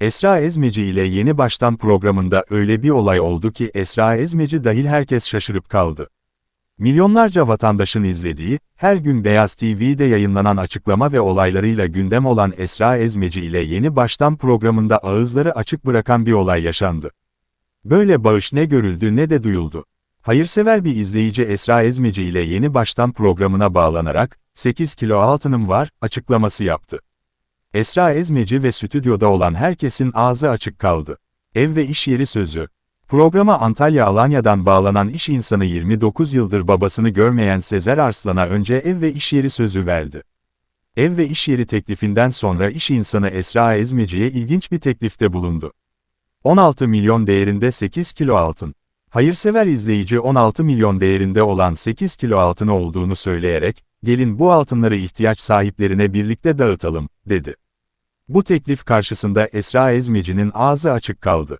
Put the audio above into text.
Esra Ezmeci ile Yeni Baştan programında öyle bir olay oldu ki Esra Ezmeci dahil herkes şaşırıp kaldı. Milyonlarca vatandaşın izlediği, her gün Beyaz TV'de yayınlanan açıklama ve olaylarıyla gündem olan Esra Ezmeci ile Yeni Baştan programında ağızları açık bırakan bir olay yaşandı. Böyle bağış ne görüldü ne de duyuldu. Hayırsever bir izleyici Esra Ezmeci ile Yeni Baştan programına bağlanarak, 8 kilo altınım var, açıklaması yaptı. Esra Ezmeci ve stüdyoda olan herkesin ağzı açık kaldı. Ev ve iş yeri sözü. Programa Antalya Alanya'dan bağlanan iş insanı 29 yıldır babasını görmeyen Sezer Arslan'a önce ev ve iş yeri sözü verdi. Ev ve iş yeri teklifinden sonra iş insanı Esra Ezmeci'ye ilginç bir teklifte bulundu. 16 milyon değerinde 8 kilo altın. Hayırsever izleyici 16 milyon değerinde olan 8 kilo altını olduğunu söyleyerek, gelin bu altınları ihtiyaç sahiplerine birlikte dağıtalım, dedi. Bu teklif karşısında Esra Ezmeci'nin ağzı açık kaldı.